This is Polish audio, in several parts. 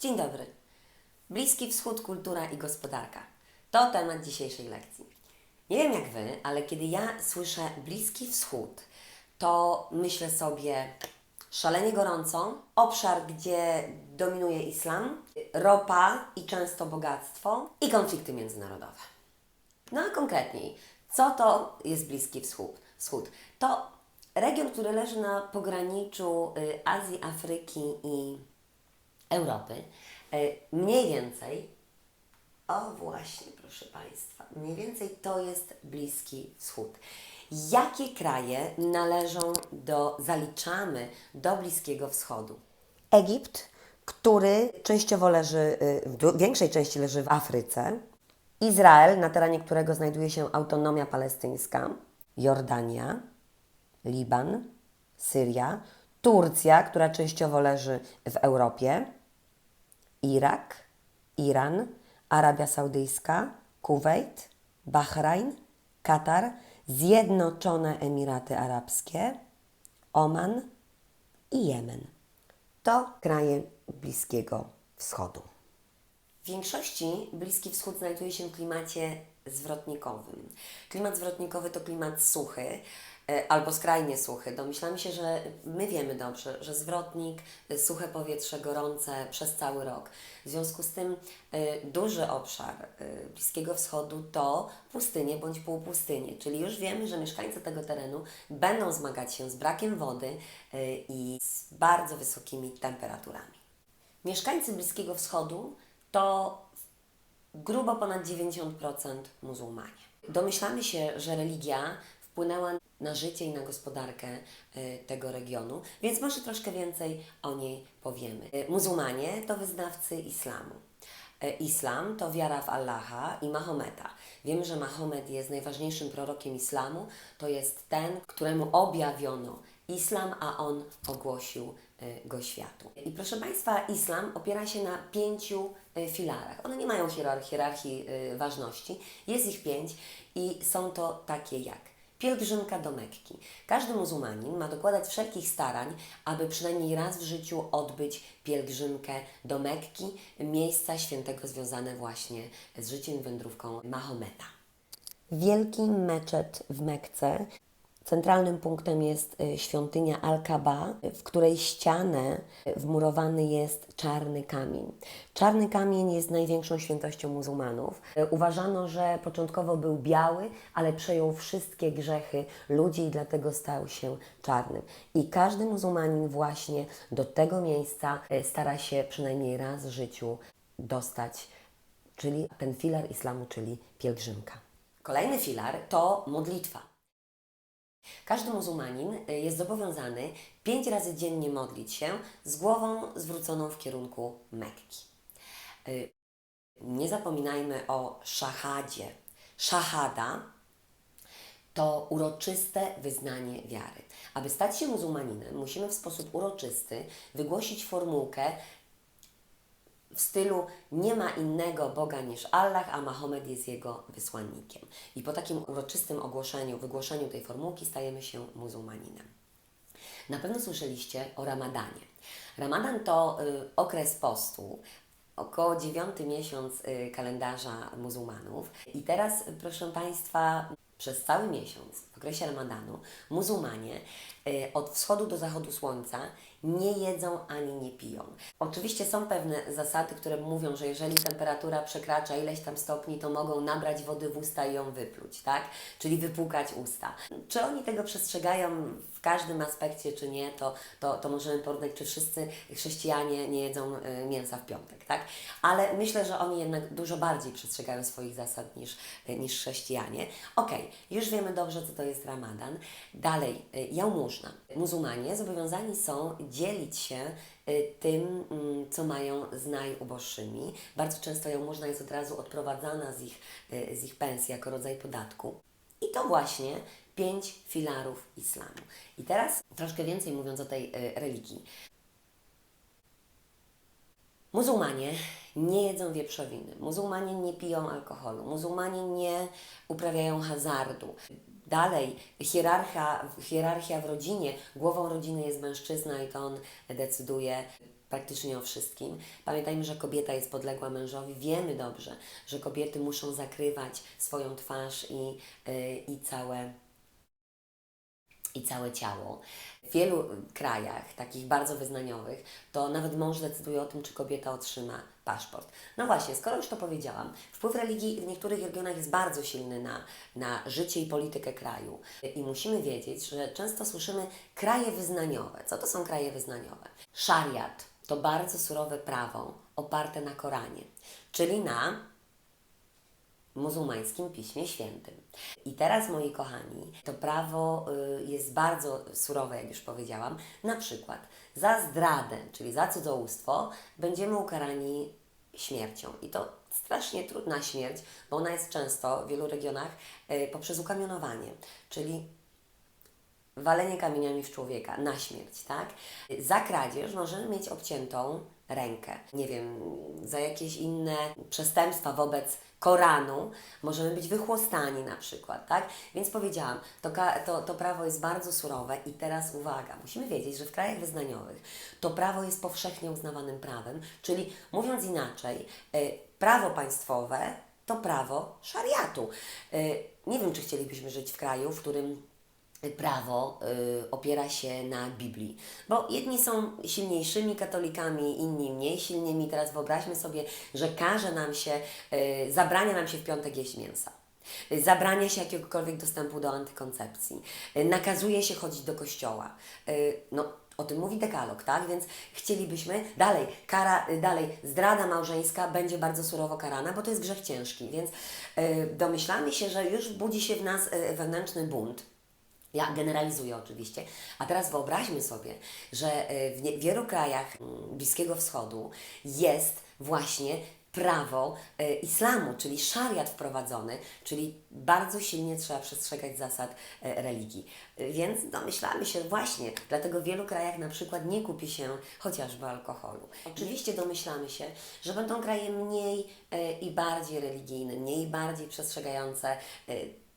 Dzień dobry. Bliski Wschód, kultura i gospodarka. To temat dzisiejszej lekcji. Nie wiem jak Wy, ale kiedy ja słyszę Bliski Wschód, to myślę sobie szalenie gorąco, obszar, gdzie dominuje islam, ropa i często bogactwo i konflikty międzynarodowe. No a konkretniej, co to jest Bliski Wschód? Wschód? To region, który leży na pograniczu y, Azji, Afryki i Europy. Y, Mniej więcej, o właśnie, proszę Państwa, mniej więcej to jest Bliski Wschód. Jakie kraje należą do, zaliczamy do Bliskiego Wschodu? Egipt, który częściowo leży, y, w większej części leży w Afryce. Izrael, na terenie którego znajduje się autonomia palestyńska. Jordania, Liban, Syria, Turcja, która częściowo leży w Europie. Irak, Iran, Arabia Saudyjska, Kuwejt, Bahrajn, Katar, Zjednoczone Emiraty Arabskie, Oman i Jemen. To kraje Bliskiego Wschodu. W większości Bliski Wschód znajduje się w klimacie zwrotnikowym. Klimat zwrotnikowy to klimat suchy e, albo skrajnie suchy. Domyślamy się, że my wiemy dobrze, że zwrotnik, e, suche powietrze, gorące przez cały rok. W związku z tym e, duży obszar Bliskiego Wschodu to pustynie bądź półpustynie, czyli już wiemy, że mieszkańcy tego terenu będą zmagać się z brakiem wody i z bardzo wysokimi temperaturami. Mieszkańcy Bliskiego Wschodu to grubo ponad 90% muzułmanie. Domyślamy się, że religia wpłynęła na życie i na gospodarkę e, tego regionu, więc może troszkę więcej o niej powiemy. E, Muzułmanie to wyznawcy islamu. E, Islam to wiara w Allaha i Mahometa. Wiemy, że Mahomet jest najważniejszym prorokiem islamu. To jest ten, któremu objawiono islam, a on ogłosił go światu. I proszę Państwa, islam opiera się na pięciu e, filarach. One nie mają hierar- hierarchii e, ważności. Jest ich pięć i są to takie jak pielgrzymka do Mekki. Każdy muzułmanin ma dokładać wszelkich starań, aby przynajmniej raz w życiu odbyć pielgrzymkę do Mekki, miejsca świętego związane właśnie z życiem wędrówką Mahometa. Wielki meczet w Mekce. Centralnym punktem jest y, świątynia Al-Kaba, w której ścianę y, wmurowany jest czarny kamień. Czarny kamień jest największą świętością muzułmanów. Y, Uważano, że początkowo był biały, ale przejął wszystkie grzechy ludzi i dlatego stał się czarnym. I każdy muzułmanin właśnie do tego miejsca stara się przynajmniej raz w życiu dostać, czyli ten filar islamu, czyli pielgrzymka. Kolejny filar to modlitwa. Każdy muzułmanin y, jest zobowiązany pięć razy dziennie modlić się z głową zwróconą w kierunku Mekki. Y, Nie zapominajmy o szahadzie. Szahada to uroczyste wyznanie wiary. Aby stać się muzułmaninem, musimy w sposób uroczysty wygłosić formułkę w stylu nie ma innego Boga niż Allah, a Mahomet jest jego wysłannikiem. I po takim uroczystym ogłoszeniu, wygłoszeniu tej formułki stajemy się muzułmaninem. Na pewno słyszeliście o Ramadanie. Ramadan to y, okres postu, około dziewiąty miesiąc y, kalendarza muzułmanów. I teraz, proszę Państwa, przez cały miesiąc, w okresie Ramadanu, muzułmanie od wschodu do zachodu słońca nie jedzą ani nie piją. Oczywiście są pewne zasady, które mówią, że jeżeli temperatura przekracza ileś tam stopni, to mogą nabrać wody w usta i ją wypluć, tak? Czyli wypłukać usta. Czy oni tego przestrzegają w każdym aspekcie, czy nie, to, to, to możemy porównać, czy wszyscy chrześcijanie nie jedzą y, mięsa w piątek, tak? Ale myślę, że oni jednak dużo bardziej przestrzegają swoich zasad niż, y, niż chrześcijanie. Okej, już wiemy dobrze, co to jest ramadan. Dalej, y, jałmużna. Muzułmanie zobowiązani są dzielić się y, tym, mm, co mają z najuboższymi. Bardzo często jałmużna jest od razu odprowadzana z ich, y, z ich pensji jako rodzaj podatku. I to właśnie pięć filarów islamu. I teraz troszkę więcej mówiąc o tej y, religii. Muzułmanie nie jedzą wieprzowiny, muzułmanie nie piją alkoholu, muzułmanie nie uprawiają hazardu. Dalej, hierarchia, hierarchia w rodzinie, głową rodziny jest mężczyzna i to on decyduje, praktycznie o wszystkim. Pamiętajmy, że kobieta jest podległa mężowi. Wiemy dobrze, że kobiety muszą zakrywać swoją twarz i, y, i całe i całe ciało. W wielu krajach, takich bardzo wyznaniowych, to nawet mąż decyduje o tym, czy kobieta otrzyma paszport. No właśnie, skoro już to powiedziałam, wpływ religii w niektórych regionach jest bardzo silny na, na życie i politykę kraju. I musimy wiedzieć, że często słyszymy kraje wyznaniowe. Co to są kraje wyznaniowe? Szariat to bardzo surowe prawo oparte na Koranie, czyli na muzułmańskim Piśmie Świętym. I teraz, moi kochani, to prawo y, jest bardzo surowe, jak już powiedziałam. Na przykład za zdradę, czyli za cudzołóstwo, będziemy ukarani śmiercią. I to strasznie trudna śmierć, bo ona jest często w wielu regionach y, poprzez ukamionowanie, czyli walenie kamieniami w człowieka na śmierć, tak? Za kradzież możemy mieć obciętą rękę. Nie wiem, za jakieś inne przestępstwa wobec Koranu możemy być wychłostani na przykład, tak? Więc powiedziałam, to, to, to prawo jest bardzo surowe i teraz uwaga, musimy wiedzieć, że w krajach wyznaniowych to prawo jest powszechnie uznawanym prawem, czyli mówiąc inaczej, y, prawo państwowe to prawo szariatu. Y, nie wiem, czy chcielibyśmy żyć w kraju, w którym prawo y, opiera się na Biblii. Bo jedni są silniejszymi katolikami, inni mniej silnymi. Teraz wyobraźmy sobie, że każe nam się, y, zabrania nam się w piątek jeść mięsa. Y, Zabrania się jakiegokolwiek dostępu do antykoncepcji. Y, Nakazuje się chodzić do kościoła. Y, No, o tym mówi dekalog, tak? Więc chcielibyśmy dalej, kara, y, dalej, zdrada małżeńska będzie bardzo surowo karana, bo to jest grzech ciężki, więc y, domyślamy się, że już budzi się w nas y, wewnętrzny bunt. Ja generalizuję oczywiście. A teraz wyobraźmy sobie, że y, w wielu krajach mm, Bliskiego Wschodu jest właśnie prawo y, islamu, czyli szariat wprowadzony, czyli bardzo silnie trzeba przestrzegać zasad y, religii. Więc domyślamy się właśnie, dlatego w wielu krajach na przykład nie kupi się chociażby alkoholu. Oczywiście domyślamy się, że będą kraje mniej i bardziej religijne, mniej i bardziej przestrzegające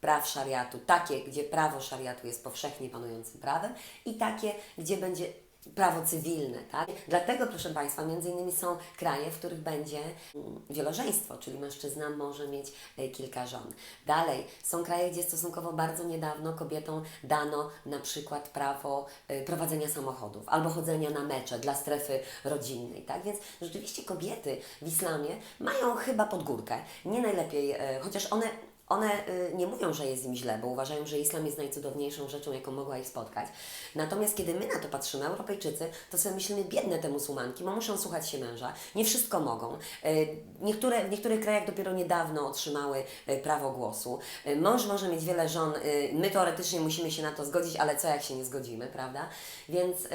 praw szariatu, takie, gdzie prawo szariatu jest powszechnie panującym prawem i takie, gdzie będzie prawo cywilne, tak? Dlatego, proszę Państwa, między innymi są kraje, w których będzie mm, wielożeństwo, czyli mężczyzna może mieć e, kilka żon. Dalej, są kraje, gdzie stosunkowo bardzo niedawno kobietom dano na przykład prawo e, prowadzenia samochodów albo chodzenia na mecze dla strefy rodzinnej, tak? Więc rzeczywiście kobiety w islamie mają chyba pod górkę. Nie najlepiej, e, chociaż one one y, nie mówią, że jest im źle, bo uważają, że islam jest najcudowniejszą rzeczą, jaką mogła ich spotkać. Natomiast kiedy my na to patrzymy, Europejczycy, to sobie myślimy, biedne te muzułmanki, bo muszą słuchać się męża. Nie wszystko mogą. Y, Niektóre, w niektórych krajach dopiero niedawno otrzymały y, prawo głosu. Mąż może mieć wiele żon, my teoretycznie musimy się na to zgodzić, ale co jak się nie zgodzimy, prawda? Więc...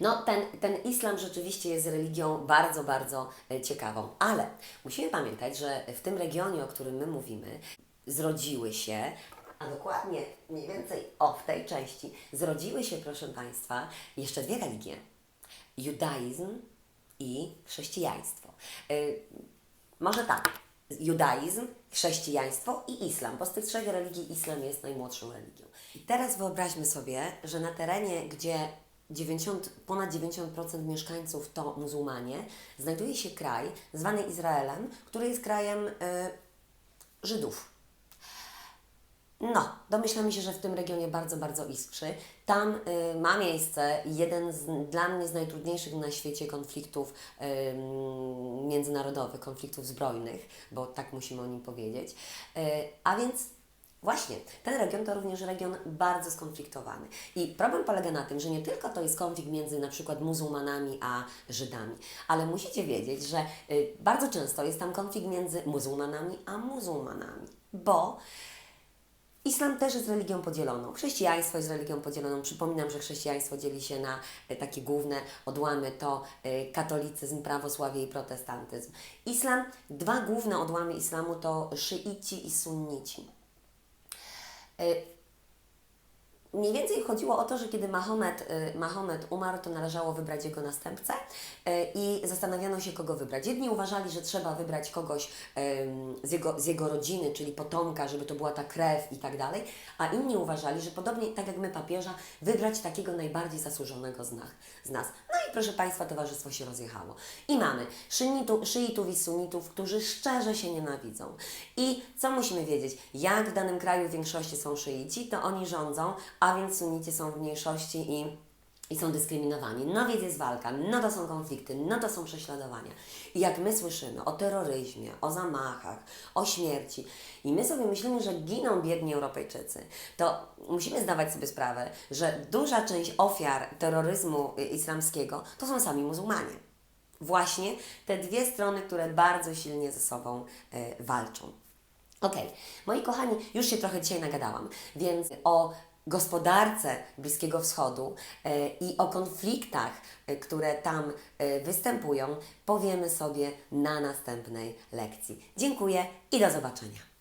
no, ten, ten islam rzeczywiście jest religią bardzo, bardzo e, ciekawą, ale musimy pamiętać, że w tym regionie, o którym my mówimy, zrodziły się, a dokładnie mniej więcej o w tej części, zrodziły się, proszę Państwa, jeszcze dwie religie: judaizm i chrześcijaństwo. Y, może tak. Judaizm, chrześcijaństwo i islam, bo z tych trzech religii islam jest najmłodszą religią. I teraz wyobraźmy sobie, że na terenie, gdzie 90, ponad 90% mieszkańców to muzułmanie, znajduje się kraj zwany Izraelem, który jest krajem y, Żydów. No, domyślamy się, że w tym regionie bardzo, bardzo iskrzy. Tam y, ma miejsce jeden z, dla mnie z najtrudniejszych na świecie konfliktów ym, międzynarodowych, konfliktów zbrojnych, bo tak musimy o nim powiedzieć. Y, a więc Właśnie, ten region to również region bardzo skonfliktowany. I problem polega na tym, że nie tylko to jest konflikt między na przykład muzułmanami a Żydami, ale musicie wiedzieć, że y, bardzo często jest tam konflikt między muzułmanami a muzułmanami, bo Islam też jest religią podzieloną. Chrześcijaństwo jest religią podzieloną. Przypominam, że chrześcijaństwo dzieli się na e, takie główne odłamy to e, katolicyzm, prawosławie i protestantyzm. Islam, dwa główne odłamy islamu to szyici i sunnici. et mniej więcej chodziło o to, że kiedy Mahomet, y, Mahomet umarł, to należało wybrać jego następcę y, i zastanawiano się, kogo wybrać. Jedni uważali, że trzeba wybrać kogoś z jego, z jego rodziny, czyli potomka, żeby to była ta krew i tak dalej, a inni uważali, że podobnie tak jak my papieża, wybrać takiego najbardziej zasłużonego z nas. Z nas. No i proszę Państwa, towarzystwo się rozjechało. I mamy szynitu, szyitów i sunitów, którzy szczerze się nienawidzą. I co musimy wiedzieć? Jak w danym kraju w większości są szyici, to oni rządzą, a więc sunici są w mniejszości i i są dyskryminowani. No więc jest walka, no to są konflikty, no to są prześladowania. I jak my słyszymy o terroryzmie, o zamachach, o śmierci i my sobie myślimy, że giną biedni Europejczycy, to musimy zdawać sobie sprawę, że duża część ofiar terroryzmu y, islamskiego to są sami muzułmanie. Właśnie te dwie strony, które bardzo silnie ze sobą y, walczą. Okej, moi kochani, już się trochę dzisiaj nagadałam, więc o gospodarce Bliskiego Wschodu e, i o konfliktach, e, które tam e, występują, powiemy sobie na następnej lekcji. Dziękuję i do zobaczenia.